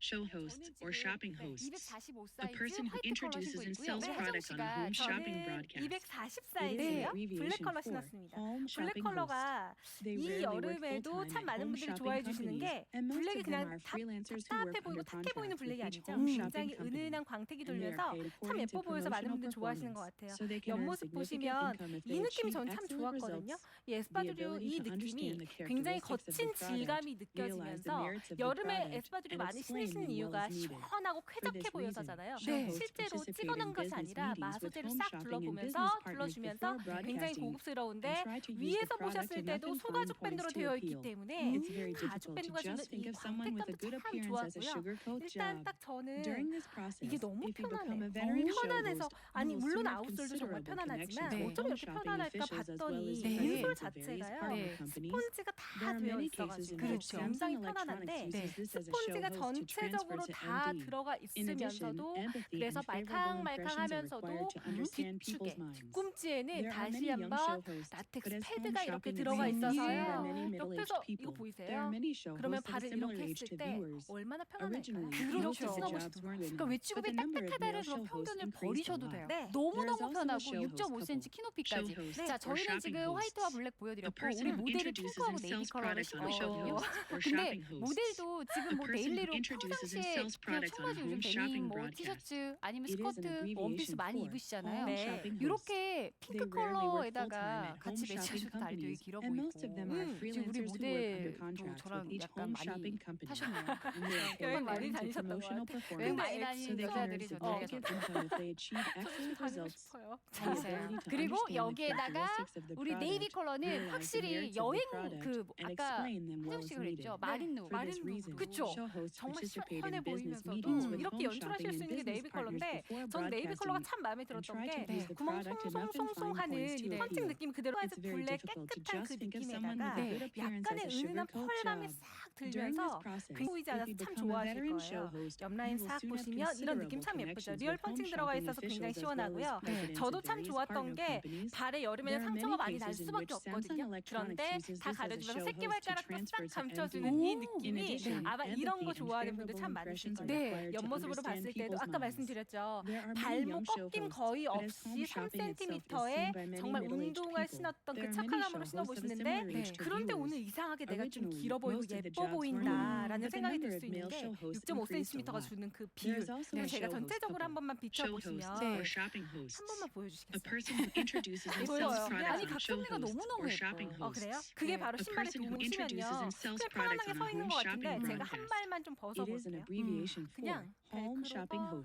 show hosts, or shopping hosts. A 245사이즈 person who 화이트 컬러 introduces 신고 and 있고요. sells 네, 혜정 products on a 씨가 home shopping 저는 broadcast. 240사이즈예요. 네. 블랙 컬러 신었습니다. Home 블랙 shopping hosts. 컬러가 They 이 rarely work full 여름에도 time 참 at 많은 home 분들이 좋아해 shopping 주시는 companies, 게 and most 블랙이 of them are 그냥 답- freelancers who work 답답해 보이고 under 탁해 보이는 contracts with 블랙이 each 아니죠. home shopping 굉장히 company. 은은한 광택이 And they are 돌면서 paid 참 according to 예뻐 보여서 많은 promotional 분들 좋아하시는 것 performance, 같아요. so they can earn 옆모습 significant 보시면 income if they 이 느낌이 achieve 전 참 excellent 좋았거든요. results. 이 에스파드류 이 The ability to understand 느낌이 the 굉장히 characteristics of the 거친 product, 질감이 realize the 느껴지면서 merits of the 여름에 product, 에스파드류 and 많이 explain 씻은 이유가 시원하고 쾌적해 보여서잖아요. 네. 실제로 찍어놓은 것이 아니라 마수제를 싹 둘러보면서 둘러주면서 굉장히 고급스러운데 위에서 보셨을 때도 소가죽 밴드로 되어 있기 때문에 가죽 밴드가 주는 이 광택감도 참 좋았고요. 일단 딱 저는 이게 너무 편안해. 편안해서 아니 물론 아웃솔도 정말 편안하지만 어쩜 이렇게 편안할까 봤더니 인솔 자체가요. 스펀지가 다 되어 있어가지고 굉장히 그렇죠. 편안한데 스펀지가 전체 전체적으로 다 들어가 있으면서도 그래서 말캉말캉하면서도 뒤축에 뒤꿈치에는 다시 한번 라텍스 패드가 이렇게 들어가 있어서요. 옆에서 이거 보이세요? 그러면 발을 이렇게 했을 때 얼마나 편안할까요? 그렇죠. 그러니까 외치고이 딱딱하다는 그런 편견을 버리셔도 돼요. 네. 너무너무 편하고 6.5cm 키 높이까지. 네. 자, 저희는 지금 화이트와 블랙 보여드렸고 우리 모델이 핑크하고 네이비 컬러를 신고 있거든요. 근데 모델도 지금 뭐 데일리로 그 평상시에 그냥 청바지 요즘 데님 뭐 티셔츠 아니면 스커트, 뭐 원피스 많이 입으시잖아요. 네. 이렇게 핑크 컬러에다가 같이 매치하셔도 다리 되게 길어 보이고. 음. 지금 우리 모델 저랑 약간 많이 타셨네요. 여행 많이 다니셨던 것 같아요. 네. 여행 많이 다니는 여자들이 저 그리고 여기에다가 우리 네이비 컬러는 확실히 여행 그 아까 화정 씨가 그랬죠. 마린노. 마린노. 그쵸. 정말 시원해 보이면서 음. 이렇게 연출하실 수 있는 게 네이비 컬러인데 전 네이비 컬러가 참 마음에 들었던 게 구멍 송송송송하는 펀칭 느낌 그대로 해서 블랙 깨끗한 그 느낌에다가 약간의 은은 순간 펄감이 싹 들면서 보이지 않아서 참 좋아하실 거예요. 옆라인 싹 보시면 이런 느낌 참 예쁘죠. 리얼 펀칭 들어가 있어서 굉장히 시원하고요. 저도 참 좋았던 게 발에 여름에는 상처가 많이 날 수밖에 없거든요. 그런데 다 가려주면서 새끼발가락도 싹 감춰주는 이 느낌이 아마 이런 거 좋아하는 분들 참 많으실 거예요. 네. 옆모습으로 봤을 때도 아까 말씀드렸죠. 발목 꺾임 거의 없이 3cm에 정말 운동화 신었던 그 착화감으로 신어보시는데 그런데 오늘 이상하게 내가 좀 길어 보이고 예뻐 보인다라는 음, 생각이 들 수 있는 게 6.5cm가 주는 그 비율. 그리고 네, 제가 전체적으로 한 번만 비춰보시면 한 번만 보여주시겠어요? 보여요. 아니 각선미가 너무너무 예뻐. 어, 그래요? 그게 바로 신발에 도움이시면요. 꽤 편안하게 서 있는 것 같은데 제가 한 발만 좀 벗어볼게요. 음, 그냥 벨크로가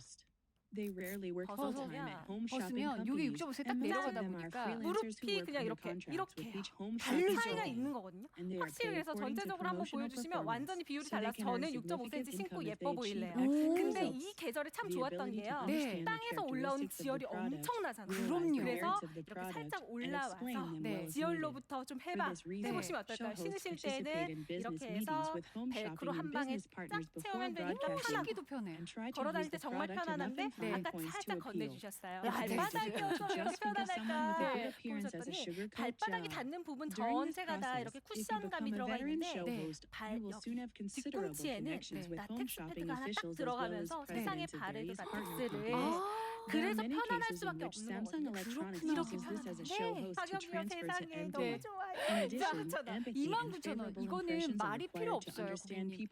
They rarely work full time at home shopping 벗으면 요게 companies. 6.5세 딱 and most of 내려가다 them are 보니까 freelancers who 무릎이 work 그냥 under 이렇게 contracts with 이렇게요. each home shopping 차이가 company. 있는 거거든요. And they are 확실히 paid 그래서 according to 전체적으로 한번 promotional 보여주시면 완전히 performance, 비율이 so they 달라서 can earn 저는 6.5cm significant 신고 income if 예뻐 they achieve 보일래요. excellent 오. 근데 이 results. 계절에 참 The 좋았던 ability to 게요. 네. understand the 땅에서 올라온 characteristics of 지열이 the product, 엄청나잖아요. 그럼요. realize the 그래서 merits of the 이렇게 product, 살짝 and explain 올라와서 them 네. well as needed. 지열로부터 좀 해방 For this reason, 해보시면 어떨까요? Shaw hosts 신으실 participate 때는 in business 이렇게 meetings 해서 with home shopping 벨크로 한 and 방에 business partners 딱 before 채우면 되니까 broadcasting. 신기도 편해. and try to use 걸어다닐 때 the 정말 product and nothing 편안한데 네. 아까 살짝 건네주셨어요. 발바닥이어서 이렇게 편안할까 보셨더니 발바닥이 닿는 부분 전체가 다 이렇게 쿠션감이 들어가 있는데 발 여기 뒤꿈치에는 네. 나텍스 패드가 하나 딱 들어가면서 세상에 바르기 나텍스를 그래서 편안할 수밖에 없는 거예요. 그렇게 편안한데 가격이 세상에 너무 좋아요. 자, 하잖아. 9천 원. 이거는 말이 필요 없어요.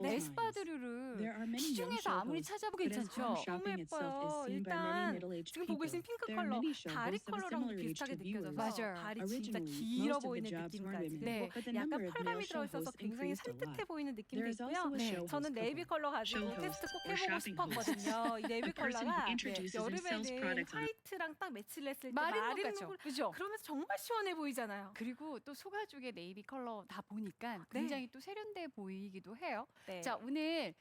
에스파드류를 시중에서 아무리 찾아보고 괜찮죠? 너무 예뻐요. 일단 지금 보고 계신 핑크 컬러 다리 컬러랑 비슷하게 느껴져서 다리 진짜 길어 보이는 느낌까지 네, 약간 펄감이 들어있어서 굉장히 산뜻해 보이는 느낌도 있고요. 네, 저는 네이비 컬러 가지고 테스트 꼭 해보고 싶었거든요. 이 네이비 컬러가 여름에 a- 화이트랑 딱 매치를 했을 때 마린 마린 같죠? 그죠? 그러면서 정말 시원해 보이잖아요. 그리고 또 소가죽의 네이비 컬러 다 보니까 네. 굉장히 또 세련돼 보이기도 해요. 네. 자, 오늘